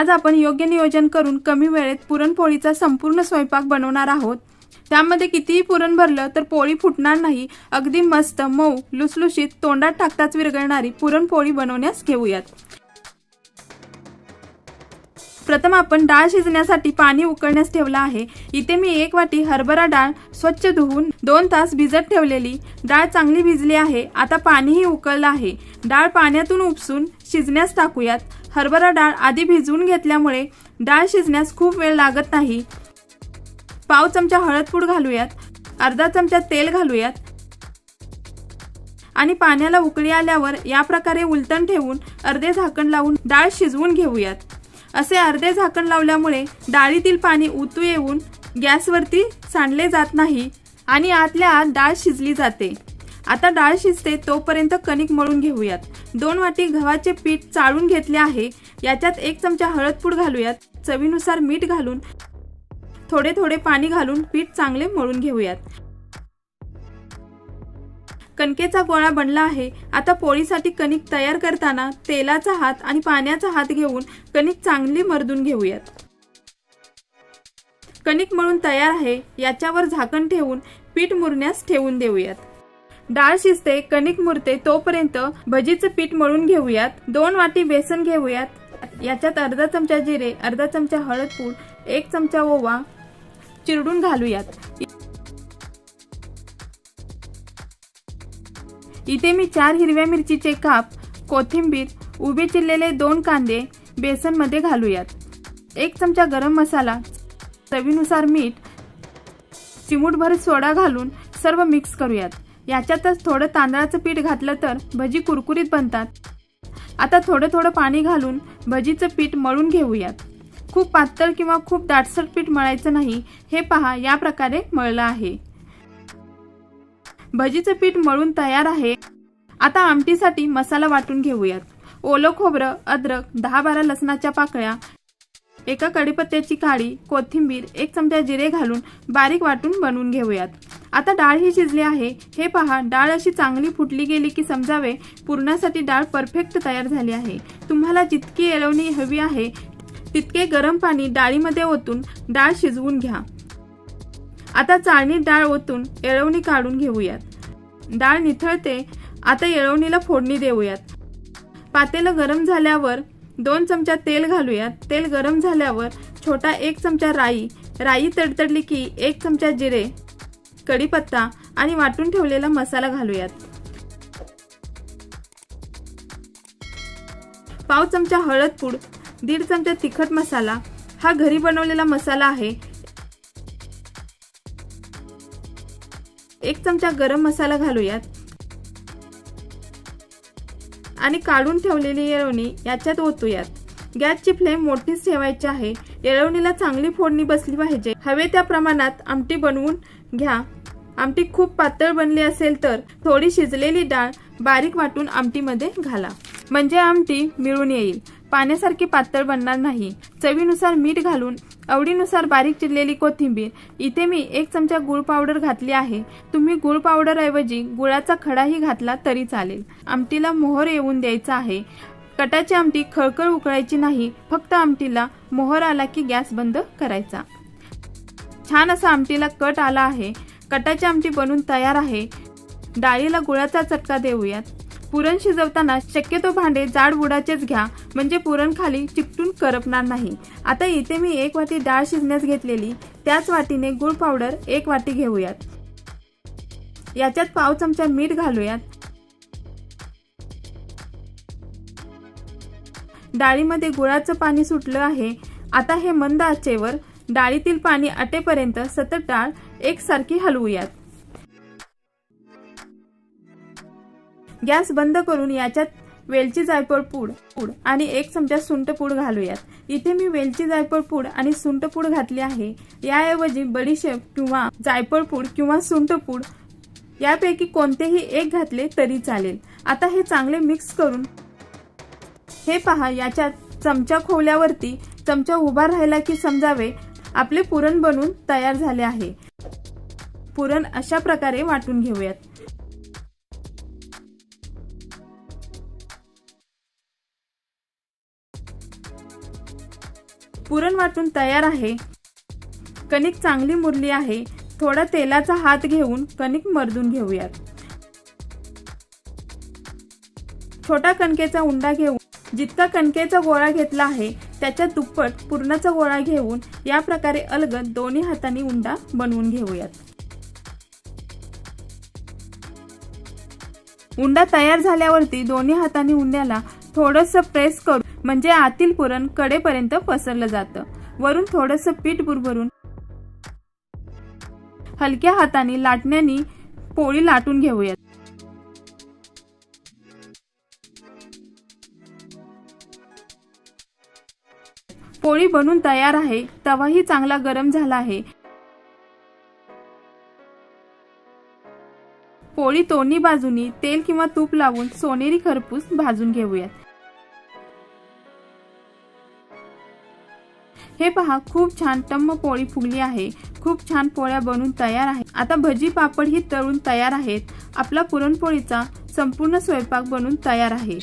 आज आपण योग्य नियोजन करून कमी वेळेत पुरणपोळीचा संपूर्ण स्वयंपाक बनवणार आहोत. त्यामध्ये कितीही पुरण भरलं तर पोळी फुटणार नाही. अगदी मस्त मऊ लुसलुशीत तोंडात टाकताच विरघळणारी पुरणपोळी बनवण्यास घेऊयात. प्रथम आपण डाळ शिजण्यासाठी पाणी उकळण्यास ठेवलं आहे. इथे मी एक वाटी हरभरा डाळ स्वच्छ धुवून दोन तास भिजत ठेवलेली. डाळ चांगली भिजली आहे. आता पाणीही उकळलं आहे. डाळ पाण्यातून उपसून शिजण्यास टाकूयात. हरभरा डाळ आधी भिजवून घेतल्यामुळे डाळ शिजण्यास खूप वेळ लागत नाही. पाव चमचा हळदपूड घालूयात. अर्धा चमचा तेल घालूयात. आणि पाण्याला उकळी आल्यावर या प्रकारे उलटण ठेवून अर्धे झाकण लावून डाळ शिजवून घेऊयात. असे अर्धे झाकण लावल्यामुळे डाळीतील पाणी उतू येऊन गॅसवरती सांडले जात नाही आणि आतल्या आत डाळ शिजली जाते. आता डाळ शिजते तोपर्यंत कणिक मळून घेऊयात. दोन वाटी गव्हाचे पीठ चाळून घेतले आहे. याच्यात एक चमचा हळदपूड घालूयात. चवीनुसार मीठ घालून थोडे थोडे पाणी घालून पीठ चांगले मळून घेऊयात. कणकेचा गोळा बनला आहे. आता पोळीसाठी कणिक तयार करताना तेलाचा हात आणि पाण्याचा हात घेऊन कणिक चांगली मर्दून घेऊयात. कणिक मळून तयार आहे याच्यावर झाकण ठेवून पीठ मुरण्यास ठेवून देऊयात. डाळ शिजते कणिक मुरते तोपर्यंत भजीचं पीठ मळून घेऊयात. दोन वाटी बेसन घेऊयात. याच्यात अर्धा चमचा जिरे अर्धा चमचा हळदपूड एक चमचा ओवा चिरडून घालूयात. इथे मी चार हिरव्या मिरचीचे काप कोथिंबीर उभे चिरलेले दोन कांदे बेसनमध्ये घालूयात. एक चमचा गरम मसाला चवीनुसार मीठ चिमूटभर सोडा घालून सर्व मिक्स करूयात. याच्यातच थोडं तांदळाचं पीठ घातलं तर भजी कुरकुरीत बनतात. आता थोडं थोडं पाणी घालून भजीचं पीठ मळून घेऊयात. खूप पातळ किंवा खूप दाटसर पीठ मळायचं नाही हे पहा या प्रकारे मळलं आहे. भजीचं पीठ मळून तयार आहे. आता आमटीसाठी मसाला वाटून घेऊयात. ओलं खोबरं अद्रक दहा बारा लसणाच्या पाकळ्या एका कडीपत्त्याची काळी कोथिंबीर एक चमचा जिरे घालून बारीक वाटून बनवून घेऊयात. आता डाळ ही शिजली आहे. हे पहा डाळ अशी चांगली फुटली गेली की समजावे पुरणासाठी डाळ परफेक्ट तयार झाली आहे. तुम्हाला जितकी एलवणी हवी आहे तितके गरम पाणी डाळीमध्ये ओतून डाळ शिजवून घ्या. आता चाळणीत डाळ ओतून येळवणी काढून घेऊयात. डाळ निथळते आता येळवणीला फोडणी देऊयात. पातेलं गरम झाल्यावर दोन चमचा तेल घालूयात. तेल गरम झाल्यावर छोटा एक चमचा राई. राई तडतडली की एक चमचा जिरे कढीपत्ता आणि वाटून ठेवलेला मसाला घालूयात. पाव चमचा हळद पूड दीड चमचा तिखट मसाला. हा घरी बनवलेला मसाला आहे. एक चमचा गरम मसाला घालूयात. आणि काढून ठेवलेली येळवणी याच्यात ओतूयात. गॅसची फ्लेम मोठीच ठेवायची आहे. येळवणीला चांगली फोडणी बसली पाहिजे. हवे त्या प्रमाणात आमटी बनवून घ्या. आमटी खूप पातळ बनली असेल तर थोडी शिजलेली डाळ बारीक वाटून आमटीमध्ये घाला. म्हणजे आमटी मिळून येईल. पाण्यासारखी पातळ बनणार नाही. चवीनुसार मीठ घालून आवडीनुसार बारीक चिरलेली कोथिंबीर. इथे मी एक चमचा गुळ पावडर घातली आहे. तुम्ही गुळ पावडर ऐवजी गुळाचा खडाही घातला तरी चालेल. आमटीला मोहर येऊन द्यायचा आहे. कटाची आमटी खळखळ उकळायची नाही. फक्त आमटीला मोहर आला की गॅस बंद करायचा. छान असा आमटीला कट आला आहे. कटाची आमटी बनून तयार आहे. डाळीला गुळाचा चटका देऊयात. पुरण शिजवताना शक्यतो भांडे जाड बुडाचेच घ्या म्हणजे पुरण खाली चिकटून करपणार नाही. आता इथे मी एक वाटी डाळ शिजण्यास घेतलेली त्याच वाटीने गुळ पावडर एक वाटी घेऊयात. याच्यात पाव चमचा मीठ घालूयात. डाळीमध्ये गुळाचं पाणी सुटलं आहे. आता हे मंद आचेवर डाळीतील पाणी आटेपर्यंत सतत डाळ एकसारखी हलवूयात. गॅस बंद करून याच्यात वेलची जायफळ पूड पूड आणि एक चमचा सुंट पूड घालूयात. इथे मी वेलची जायफळ पूड आणि सुंट पूड घातली आहे. याऐवजी बडीशेप किंवा जायफळ पूड किंवा सुंट पूड यापैकी कोणतेही एक घातले तरी चालेल. आता हे चांगले मिक्स करून हे पहा याच्यात चमचा खोवल्यावरती चमचा उभा राहिला की समजावे आपले पुरण बनून तयार झाले आहे. पुरण अशा प्रकारे वाटून घेऊयात. पुरण वाटून तयार आहे. कणिक चांगली मुरली आहे. थोडा तेलाचा हात घेऊन कणिक मर्दून घेऊयात. छोटा कणकेचा उंडा घेऊन जितका कणकेचा गोळा घेतला आहे त्याच्या दुप्पट पुरणाचा गोळा घेऊन या प्रकारे अलगद दोन्ही हातांनी उंडा बनवून घेऊयात. उंडा तयार झाल्यावरती दोन्ही हातांनी उंड्याला थोडस प्रेस करून म्हणजे आतील पुरण कडेपर्यंत पसरलं जातं. वरून थोडस पीठ भुरभरून हलक्या हाताने लाटण्याने पोळी लाटून घेऊयात. पोळी बनून तयार आहे. तवाही चांगला गरम झाला आहे. पोळी दोन्ही बाजूनी तेल किंवा तूप लावून सोनेरी खरपूस भाजून घेऊयात. हे पहा खूप छान टम्म पोळी फुगली आहे. खूप छान पोळ्या बनून तयार आहे आता भजी पापड ही तळून तयार आहेत. आपला पुरणपोळीचा संपूर्ण स्वयंपाक बनून तयार आहे.